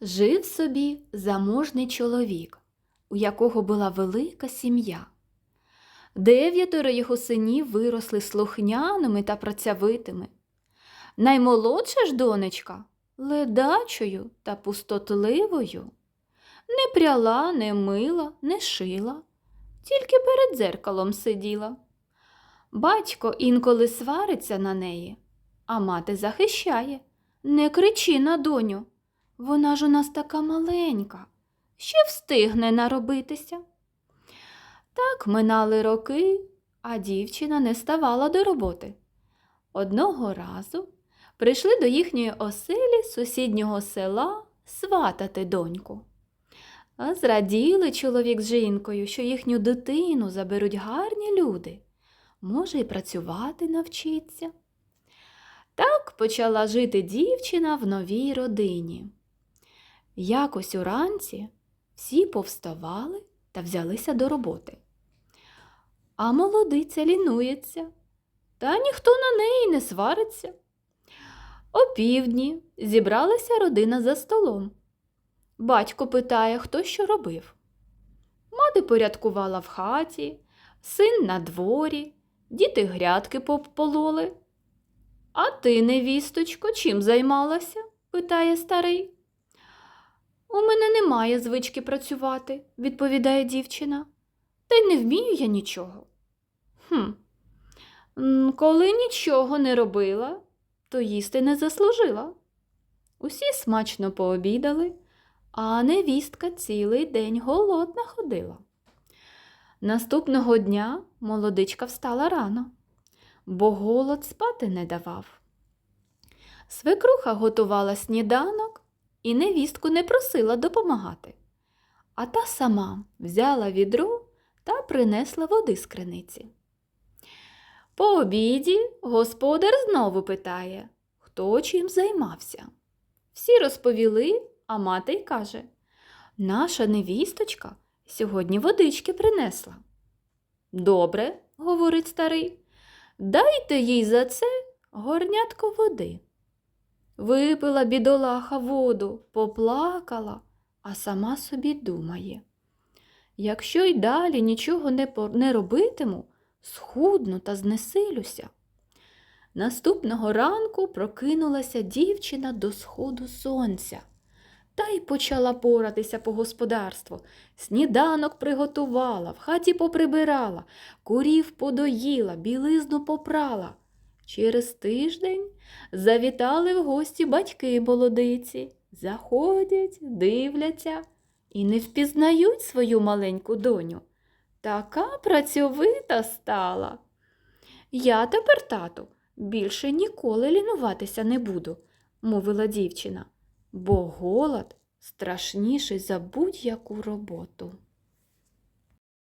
Жив собі заможний чоловік, у якого була велика сім'я. Дев'ятеро його синів виросли слухняними та працьовитими. Наймолодша ж донечка ледачою та пустотливою. Не пряла, не мила, не шила, тільки перед дзеркалом сиділа. Батько інколи свариться на неї, а мати захищає. Не кричи на доню. Вона ж у нас така маленька, ще встигне наробитися. Так минали роки, а дівчина не ставала до роботи. Одного разу прийшли до їхньої оселі сусіднього села сватати доньку. Зраділи чоловік з жінкою, що їхню дитину заберуть гарні люди. Може, і працювати навчиться. Так почала жити дівчина в новій родині. Якось уранці всі повставали та взялися до роботи. А молодиця лінується, та ніхто на неї не свариться. Опівдні зібралася родина за столом. Батько питає, хто що робив. Мати порядкувала в хаті, син на дворі, діти грядки попололи. А ти, невісточко, чим займалася? питає старий. У мене немає звички працювати, відповідає дівчина. Та й не вмію я нічого. Хм. Коли нічого не робила, то їсти не заслужила. Усі смачно пообідали, а невістка цілий день голодна ходила. Наступного дня молодичка встала рано, бо голод спати не давав. Свекруха готувала сніданок і невістку не просила допомагати, а та сама взяла відро та принесла води з криниці. По обіді господар знову питає, хто чим займався. Всі розповіли, а мати й каже Наша невісточка сьогодні водички принесла. Добре, говорить старий, дайте їй за це горнятко води. Випила бідолаха воду, поплакала, а сама собі думає. Якщо й далі нічого не, не робитиму, схудну та знесилюся. Наступного ранку прокинулася дівчина до сходу сонця та й почала поратися по господарству. Сніданок приготувала, в хаті поприбирала, курів подоїла, білизну попрала. Через тиждень завітали в гості батьки молодиці, заходять, дивляться і не впізнають свою маленьку доню. Така працьовита стала. Я тепер, тату, більше ніколи лінуватися не буду, мовила дівчина, бо голод страшніший за будь-яку роботу.